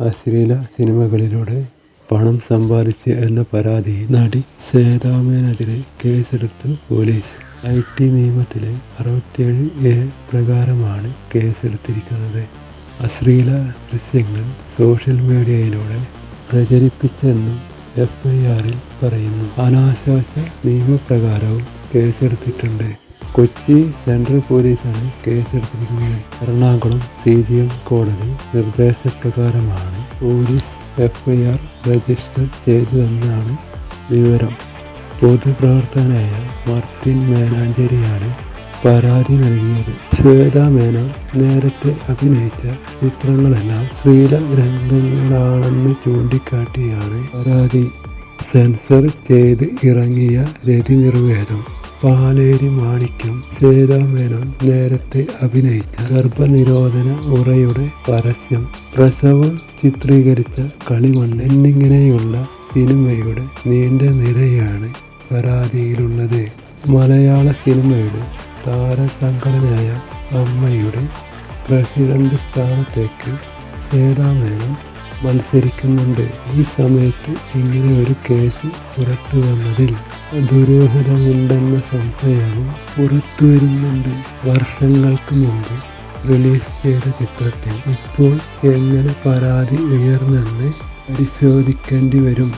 അശ്ലീല സിനിമകളിലൂടെ പണം സമ്പാദിച്ചു എന്ന പരാതിയിൽ നടി സേതാമേനെതിരെ കേസെടുത്തു പോലീസ്. ഐ ടി നിയമത്തിലെ അറുപത്തിയേഴ് എ പ്രകാരമാണ് കേസെടുത്തിരിക്കുന്നത്. അശ്ലീല ദൃശ്യങ്ങൾ സോഷ്യൽ മീഡിയയിലൂടെ പ്രചരിപ്പിച്ചെന്നും എഫ് ഐ ആറിൽ പറയുന്നു. അനാശ്വാസ നിയമപ്രകാരവും കേസെടുത്തിട്ടുണ്ട്. കൊച്ചി സെൻട്രൽ പോലീസാണ് കേസെടുത്തിരിക്കുന്നത്. എറണാകുളം സി ജി എം കോടതി നിർദ്ദേശപ്രകാരമാണ് പോലീസ് എഫ്ഐആർ രജിസ്റ്റർ ചെയ്തതെന്നാണ് വിവരം. പൊതുപ്രവർത്തകനായ മാർട്ടിൻ മേലാഞ്ചേരിയാണ് പരാതി നൽകിയത്. ശ്വേത മേനോൻ നേരത്തെ അഭിനയിച്ച ചിത്രങ്ങളെല്ലാം ശ്രീല രംഗങ്ങളാണെന്ന് ചൂണ്ടിക്കാട്ടിയാണ് പരാതി. സെൻസർ ചെയ്ത് ഇറങ്ങിയ രതി നിർവേദം പാലേരി മാണിക്യം ശ്വേത നേരത്തെ അഭിനയിച്ച ഗർഭനിരോധന ഉറയുടെ പരസ്യം പ്രസവം ചിത്രീകരിച്ച കളിമണ്ണ് എന്നിങ്ങനെയുള്ള സിനിമയുടെ നീണ്ട നിരയാണ് പരാതിയിലുള്ളത്. മലയാള സിനിമയുടെ താരസംഘടനയായ അമ്മയുടെ പ്രസിഡന്റ് സ്ഥാനത്തേക്ക് സേതാമേനോൻ മത്സരിക്കുന്നുണ്ട്. ഈ സമയത്ത് ഇങ്ങനെ ഒരു കേസ് പുറത്തു വന്നതിൽ ദുരൂഹതമുണ്ടെന്ന സംശയവും പുറത്തു വരുന്നുണ്ട്. വർഷങ്ങൾക്ക് മുമ്പ് റിലീസ് ചെയ്ത ചിത്രത്തിൽ ഇപ്പോൾ എങ്ങനെ പരാതി ഉയർന്നെന്ന് പരിശോധിക്കേണ്ടി വരും.